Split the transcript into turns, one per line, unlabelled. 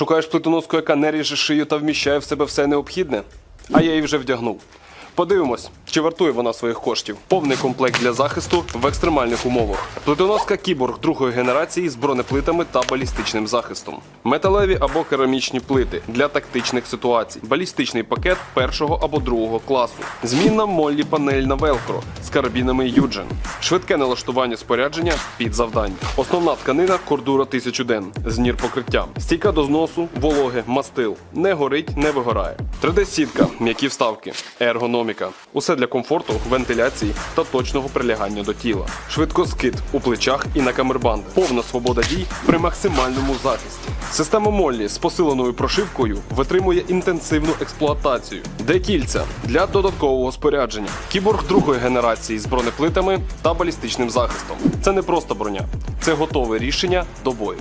Шукаєш плитоноску, яка не ріже шию та вміщає в себе все необхідне? А я її вже вдягнув. Подивимось, чи вартує вона своїх коштів. Повний комплект для захисту в екстремальних умовах. Плитоноска кіборг другої генерації з бронеплитами та балістичним захистом. Металеві або керамічні плити для тактичних ситуацій. Балістичний пакет першого або другого класу. Змінна моллі панель на велкро з карабінами Юджен. Швидке налаштування спорядження під завдання. Основна тканина кордура 1000 ден з нір покриттям. Стійка до зносу, вологи, мастил. Не горить, не вигорає. 3D-сітка, м'які вставки, ергономіка. Усе для комфорту, вентиляції та точного прилягання до тіла. Швидкоскид у плечах і на камербанд. Повна свобода дій при максимальному захисті. Система Моллі з посиленою прошивкою витримує інтенсивну експлуатацію. Де кільця для додаткового спорядження. Кіборг другої генерації з бронеплитами та балістичним захистом. Це не просто броня, це готове рішення до бою.